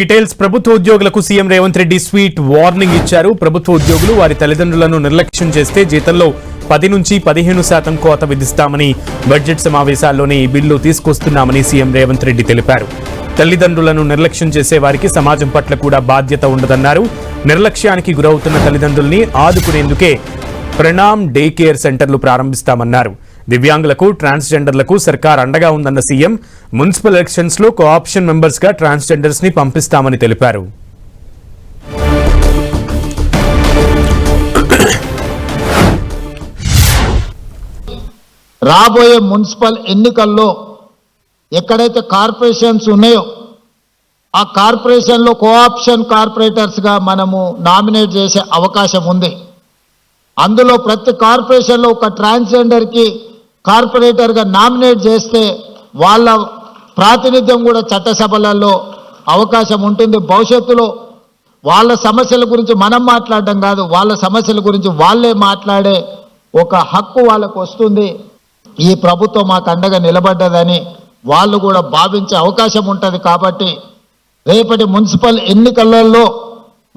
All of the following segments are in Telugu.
డీటెయిల్స్ ప్రభుత్వ ఉద్యోగులకు CM Revanth Reddy sweet warning ఇచ్చారు. ప్రభుత్వ ఉద్యోగులు వారి తల్లిదండ్రులను నిర్లక్ష్యం చేస్తే జీతంలో పది నుంచి పదిహేను శాతం కోత విధిస్తామని బడ్జెట్ సమావేశాల్లోనే ఈ బిల్లు తీసుకొస్తున్నామని సీఎం రేవంత్ రెడ్డి తెలిపారు. తల్లిదండ్రులను నిర్లక్ష్యం చేసే వారికి సమాజం పట్ల కూడా బాధ్యత ఉండదన్నారు. నిర్లక్ష్యానికి గురవుతున్న తల్లిదండ్రుల్ని ఆదుకునేందుకే ప్రణామ్ డే కేర్ సెంటర్లు ప్రారంభిస్తామన్నారు. దివ్యాంగులకు ట్రాన్స్జెండర్లకు సర్కార్ అండగా ఉందన్న సీఎం మున్సిపల్ ఎలక్షన్స్లో కోఆప్షన్ మెంబర్స్గా ట్రాన్స్జెండర్స్ని పంపిస్తామని తెలిపారు. రాబోయే మున్సిపల్ ఎన్నికల్లో ఎక్కడైతే కార్పొరేషన్స్ ఉన్నాయో ఆ కార్పొరేషన్లో కోఆప్షన్ కార్పొరేటర్స్గా మనము నామినేట్ చేసే అవకాశం ఉంది. అందులో ప్రతి కార్పొరేషన్లో ఒక ట్రాన్స్జెండర్కి కార్పొరేటర్గా నామినేట్ చేస్తే వాళ్ళ ప్రాతినిధ్యం కూడా చట్టసభలలో అవకాశం ఉంటుంది. భవిష్యత్తులో వాళ్ళ సమస్యల గురించి మనం మాట్లాడడం కాదు వాళ్ళ సమస్యల గురించి వాళ్ళే మాట్లాడే ఒక హక్కు వాళ్ళకు వస్తుంది. ఈ ప్రభుత్వం మాకు అండగా నిలబడ్డదని వాళ్ళు కూడా భావించే అవకాశం ఉంటుంది కాబట్టి రేపటి మున్సిపల్ ఎన్నికలలో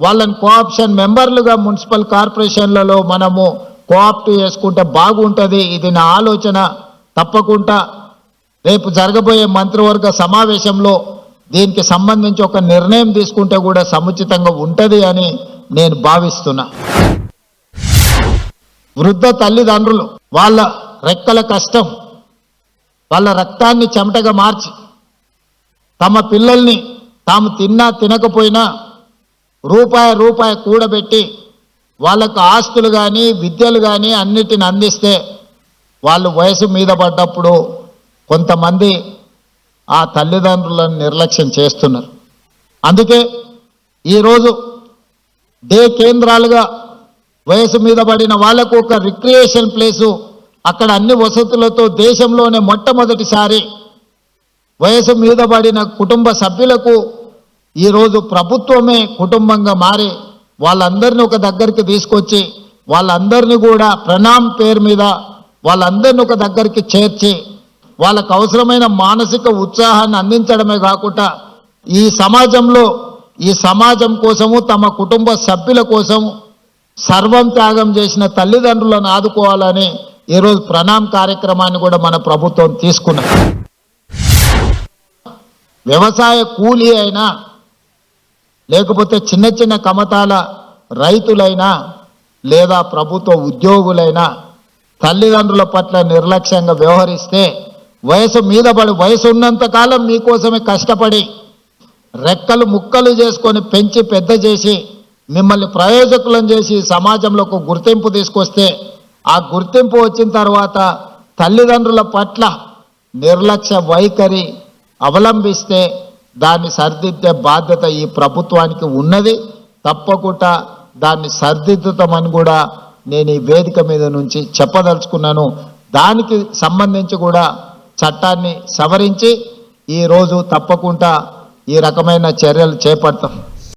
వాళ్ళని కోఆప్షన్ మెంబర్లుగా మున్సిపల్ కార్పొరేషన్లలో మనము కోఆప్ట్ చేసుకుంటే బాగుంటుంది. ఇది నా ఆలోచన. తప్పకుండా రేపు జరగబోయే మంత్రివర్గ సమావేశంలో దీనికి సంబంధించి ఒక నిర్ణయం తీసుకుంటే కూడా సముచితంగా ఉంటుంది అని నేను భావిస్తున్నా. వృద్ధ తల్లిదండ్రులు వాళ్ళ రెక్కల కష్టం వాళ్ళ రక్తాన్ని చెమటగా మార్చి తమ పిల్లల్ని తాము తిన్నా తినకపోయినా రూపాయి రూపాయి కూడబెట్టి వాళ్ళకు ఆస్తులు కానీ విద్యలు కానీ అన్నిటిని అందిస్తే వాళ్ళు వయసు మీద పడ్డప్పుడు కొంతమంది ఆ తల్లిదండ్రులను నిర్లక్ష్యం చేస్తున్నారు. అందుకే ఈరోజు డే కేంద్రాలుగా వయసు మీద పడిన వాళ్ళకు ఒక రిక్రియేషన్ ప్లేసు అక్కడ అన్ని వసతులతో దేశంలోనే మొట్టమొదటిసారి వయసు మీద పడిన కుటుంబ సభ్యులకు ఈరోజు ప్రభుత్వమే కుటుంబంగా మారి వాళ్ళందరినీ ఒక దగ్గరికి తీసుకొచ్చి వాళ్ళందరినీ కూడా ప్రణామ్ పేరు మీద వాళ్ళందరినీ ఒక దగ్గరికి చేర్చి వాళ్ళకు అవసరమైన మానసిక ఉత్సాహాన్ని అందించడమే కాకుండా ఈ సమాజంలో ఈ సమాజం కోసము తమ కుటుంబ సభ్యుల కోసము సర్వం త్యాగం చేసిన తల్లిదండ్రులను ఆదుకోవాలని ఈరోజు ప్రణామ్ కార్యక్రమాన్ని కూడా మన ప్రభుత్వం తీసుకున్నది. వ్యవసాయ కూలీ అయినా లేకపోతే చిన్న చిన్న కమతాల రైతులైనా లేదా ప్రభుత్వ ఉద్యోగులైనా తల్లిదండ్రుల పట్ల నిర్లక్ష్యంగా వ్యవహరిస్తే వయసు మీద పడి వయసు ఉన్నంతకాలం మీకోసమే కష్టపడి రెక్కలు ముక్కలు చేసుకొని పెంచి పెద్ద చేసి మిమ్మల్ని ప్రయోజకులను చేసి సమాజంలో ఒక గుర్తింపు తీసుకొస్తే ఆ గుర్తింపు వచ్చిన తర్వాత తల్లిదండ్రుల పట్ల నిర్లక్ష్య వైఖరి అవలంబిస్తే దాన్ని సరిదిద్దే బాధ్యత ఈ ప్రభుత్వానికి ఉన్నది. తప్పకుండా దాన్ని సరిదిద్దుతామని కూడా నేను ఈ వేదిక మీద నుంచి చెప్పదలుచుకున్నాను. దానికి సంబంధించి కూడా చట్టాన్ని సవరించి ఈరోజు తప్పకుండా ఈ రకమైన చర్యలు చేపడతాం.